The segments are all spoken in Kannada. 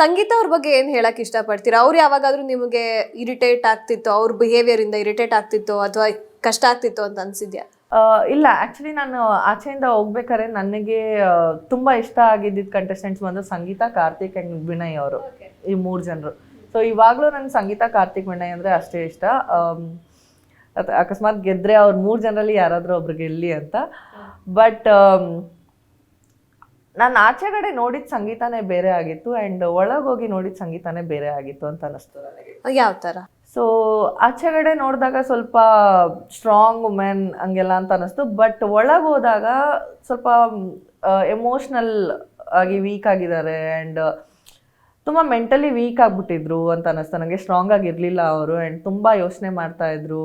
ಸಂಗೀತ ಅವ್ರ ಬಗ್ಗೆ ಏನ್ ಹೇಳಕ್ ಇಷ್ಟಪಡ್ತೀರಾ? ಅವ್ರು ಯಾವಾಗಾದ್ರೂ ನಿಮಗೆ ಇರಿಟೇಟ್ ಆಗ್ತಿತ್ತು ಅವ್ರ ಬಿಹೇವಿಯರ್ ಇಂದ ಇರಿಟೇಟ್ ಆಗ್ತಿತ್ತು ಅಥವಾ ಕಷ್ಟ ಆಗ್ತಿತ್ತು ಅಂತ ಅನ್ಸಿದ್ಯಾ? ಇಲ್ಲ ಆಕ್ಚುಲಿ ನಾನು ಆಚೆಯಿಂದ ಹೋಗ್ಬೇಕಾದ್ರೆ ನನಗೆ ತುಂಬ ಇಷ್ಟ ಆಗಿದ್ದಿದ್ದ ಕಂಟೆಸ್ಟೆಂಟ್ಸ್ ಬಂದು ಸಂಗೀತ ಕಾರ್ತಿಕ್ ಅಂಡ್ ವಿನಯ್ ಅವರು ಈ ಮೂರು ಜನರು. ಸೊ ಇವಾಗಲೂ ನನ್ನ ಸಂಗೀತ ಕಾರ್ತಿಕ್ ವಿನಯ್ ಅಂದರೆ ಅಷ್ಟೇ ಇಷ್ಟ. ಅಕಸ್ಮಾತ್ ಗೆದ್ರೆ ಅವ್ರು ಮೂರು ಜನರಲ್ಲಿ ಯಾರಾದರೂ ಒಬ್ರು ಗೆಲ್ಲಿ ಅಂತ. ಬಟ್ ನಾನು ಆಚೆಗಡೆ ನೋಡಿದ ಸಂಗೀತನೇ ಬೇರೆ ಆಗಿತ್ತು ಆ್ಯಂಡ್ ಒಳಗೋಗಿ ನೋಡಿದ ಸಂಗೀತನೇ ಬೇರೆ ಆಗಿತ್ತು ಅಂತ ಅನಿಸ್ತು ನನಗೆ. ಯಾವ ತರ? ಸೊ ಆಚೆಗಡೆ ನೋಡಿದಾಗ ಸ್ವಲ್ಪ ಸ್ಟ್ರಾಂಗ್ ವುಮೆನ್ ಹಂಗೆಲ್ಲ ಅಂತ ಅನಿಸ್ತು ಬಟ್ ಒಳಗೆ ಹೋದಾಗ ಸ್ವಲ್ಪ ಎಮೋಷ್ನಲ್ ಆಗಿ ವೀಕ್ ಆಗಿದ್ದಾರೆ ಆ್ಯಂಡ್ ತುಂಬ ಮೆಂಟಲಿ ವೀಕ್ ಆಗಿಬಿಟ್ಟಿದ್ರು ಅಂತ ಅನ್ನಿಸ್ತು. ನನಗೆ ಸ್ಟ್ರಾಂಗ್ ಆಗಿರಲಿಲ್ಲ ಅವರು ಆ್ಯಂಡ್ ತುಂಬ ಯೋಚನೆ ಮಾಡ್ತಾ ಇದ್ರು.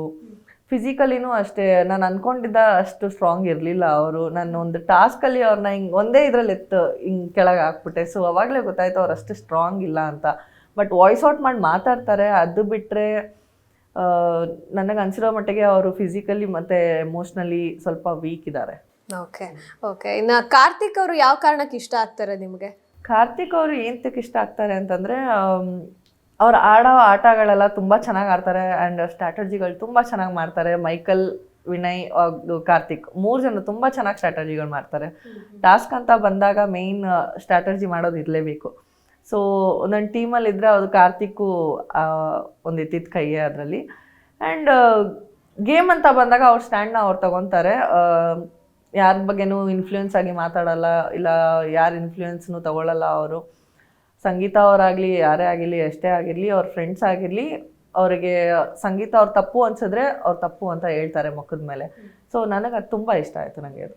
ಫಿಸಿಕಲಿನೂ ಅಷ್ಟೇ ನಾನು ಅನ್ಕೊಂಡಿದ್ದ ಅಷ್ಟು ಸ್ಟ್ರಾಂಗ್ ಇರಲಿಲ್ಲ ಅವರು. ನಾನು ಒಂದು ಟಾಸ್ಕಲ್ಲಿ ಅವ್ರನ್ನ ಹಿಂಗೆ ಒಂದೇ ಇದರಲ್ಲಿ ಎತ್ತು ಹಿಂಗೆ ಕೆಳಗೆ ಹಾಕ್ಬಿಟ್ಟೆ. ಸೊ ಅವಾಗಲೇ ಗೊತ್ತಾಯ್ತು ಅವ್ರು ಅಷ್ಟು ಸ್ಟ್ರಾಂಗ್ ಇಲ್ಲ ಅಂತ. ಬಟ್ ವಾಯ್ಸ್ ಔಟ್ ಮಾಡಿ ಮಾತಾಡ್ತಾರೆ. ಅದು ಬಿಟ್ಟರೆ ನನಗೆ ಅನ್ಸಿರೋ ಮಟ್ಟಿಗೆ ಅವರು ಫಿಸಿಕಲಿ ಮತ್ತು ಎಮೋಷ್ನಲಿ ಸ್ವಲ್ಪ ವೀಕ್ ಇದ್ದಾರೆ ಓಕೆ ಓಕೆ ಇನ್ನು ಕಾರ್ತಿಕ್ ಅವರು ಯಾವ ಕಾರಣಕ್ಕೆ ಇಷ್ಟ ಆಗ್ತಾರೆ ನಿಮಗೆ? ಕಾರ್ತಿಕ್ ಅವರು ಏಂತಕ್ಕೆ ಇಷ್ಟ ಆಗ್ತಾರೆ ಅಂತಂದರೆ ಅವ್ರು ಆಡೋ ಆಟಗಳೆಲ್ಲ ತುಂಬ ಚೆನ್ನಾಗಿ ಆಡ್ತಾರೆ ಆ್ಯಂಡ್ ಸ್ಟ್ರಾಟಜಿಗಳು ತುಂಬ ಚೆನ್ನಾಗಿ ಮಾಡ್ತಾರೆ. ಮೈಕಲ್ ವಿನಯ್ ಕಾರ್ತಿಕ್ ಮೂರು ಜನ ತುಂಬ ಚೆನ್ನಾಗಿ ಸ್ಟ್ರಾಟಜಿಗಳು ಮಾಡ್ತಾರೆ. ಟಾಸ್ಕ್ ಅಂತ ಬಂದಾಗ ಮೇಯ್ನ್ ಸ್ಟ್ರಾಟಜಿ ಮಾಡೋದು ಇರಲೇಬೇಕು ಸೊ ಒಂದೊಂದು ಟೀಮಲ್ಲಿ ಇದ್ದರೆ ಅದು ಕಾರ್ತಿಕ್ಕು ಒಂದು ಇತ್ತಿದ್ದ ಕೈಯೇ ಅದರಲ್ಲಿ. ಆ್ಯಂಡ್ ಗೇಮ್ ಅಂತ ಬಂದಾಗ ಅವ್ರ ಸ್ಟ್ಯಾಂಡ್ನ ಅವ್ರು ತಗೊತಾರೆ. ಯಾರ ಬಗ್ಗೆನೂ ಇನ್ಫ್ಲೂಯೆನ್ಸ್ ಆಗಿ ಮಾತಾಡಲ್ಲ ಇಲ್ಲ ಯಾರು ಇನ್ಫ್ಲೂಯೆನ್ಸ್ನು ತಗೊಳ್ಳಲ್ಲ ಅವರು. ಸಂಗೀತ ಅವರಾಗಲಿ, ಯಾರೇ ಆಗಿರಲಿ, ಎಷ್ಟೇ ಆಗಿರಲಿ, ಅವ್ರ ಫ್ರೆಂಡ್ಸ್ ಆಗಿರಲಿ, ಅವರಿಗೆ ಸಂಗೀತ ಅವ್ರ ತಪ್ಪು ಅನ್ಸಿದ್ರೆ ಅವ್ರು ತಪ್ಪು ಅಂತ ಹೇಳ್ತಾರೆ ಮುಖದ ಮೇಲೆ. ಸೊ ನನಗೆ ಅದು ತುಂಬ ಇಷ್ಟ ಆಯಿತು ನನಗೆ ಅದು.